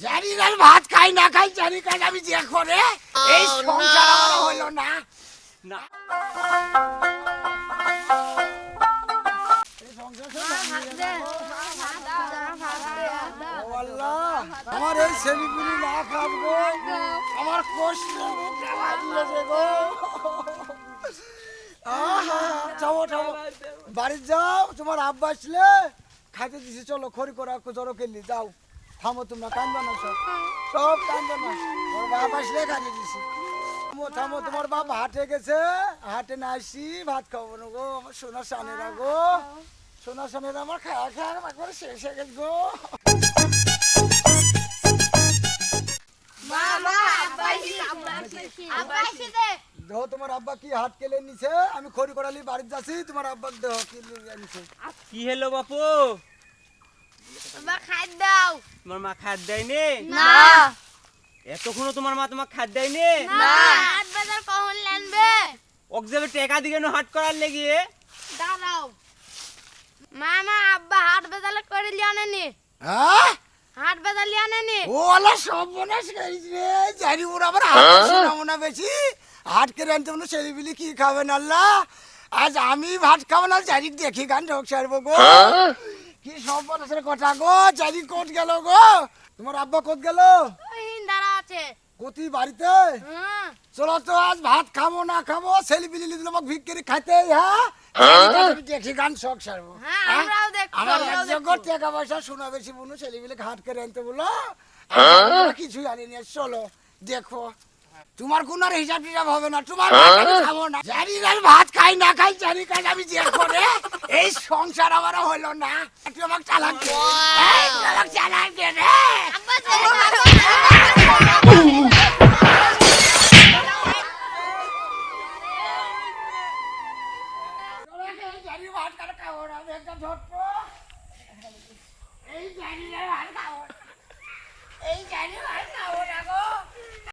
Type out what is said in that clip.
জানি না ভাত খাই না খাই জানি কাজ আমি যে করে এই সংসার আমার হলো না। না। আমার এই ছেলেগুলি না খাব আমার কষ্ট গো। যাও যাও। বাড়ি যাও তোমার আব্বা আসলে। খাইতে দিছি চলো খড়ি করে জড়ো খেললি যাও। থামো তোমরা কান্দো না সব। সব কান্দো না। তোমার বাপ আসলে খাইতে দিছি থামো থামো তোমার বাপ হাটে গেছে। হাটে না আসি ভাত খাব না গো আমার সোনার সানেরা গো সোনার সানেরা আমার খায়া খায়া একবার শেষ হয়ে গেছে। গো দেহ তোমার আব্বা কি হাট কেলে নিছে? আমি খড়ি করালি বাড়িতে যাচ্ছি তোমার আব্বা দেহ কি নিছে কি হলো বাপু? তোমার মা খাদ দেয়নি? এতক্ষণও তোমার মা তোমার খাদ দেয়নি? ওক যাবে টেকা দিকে হাট করার লেগে। মামা আব্বা হাট বেদালে করে লিয়ানেনি হ্যাঁ? হাট বেদালে আনেনি। ও আলা সব বোনাস করিস রে। জানি ওর আবার হাট শোনাবো না বেশি। হাট করে আনতে মনে ছেলেবিলি কি খাবেন আল্লাহ? আজ আমি ভাত খাব না জানি দেখি গান ঢোক সারবো গো। কি কথা গো কোট গেল গো? তোমার আব্বা কোট গেল? হিন্দারা আছে। কতি বাড়িতে? চলো তো আজ ভাত খাব না খাব দিল আমাকে ভিক্ষরি খাইতে হ্যাঁ? আমি গান শখ সারবো? হ্যাঁ হ্যাঁ? আমরাও দেখব আমার আমরাও এক দেখব। জগৎ টাকা পয়সা শোনা বেশি বুনু ছেলেবিলে ঘাট করে আনতে বলো কিছুই আনি নিয়ে চলো দেখো। তোমার কোন আর হিসাব টিসাব হবে না তোমার ভাত আমি খাব না। জানি না ভাত খাই না খাই জানি কাজ আমি যে করে এই সংসার আমার হলো না। একটু আমাকে চালাক দে আমাকে চালাক দে রে? জানি ভাত কাটা খাব না একটা ঝটপো এই জানি না ভাত খাব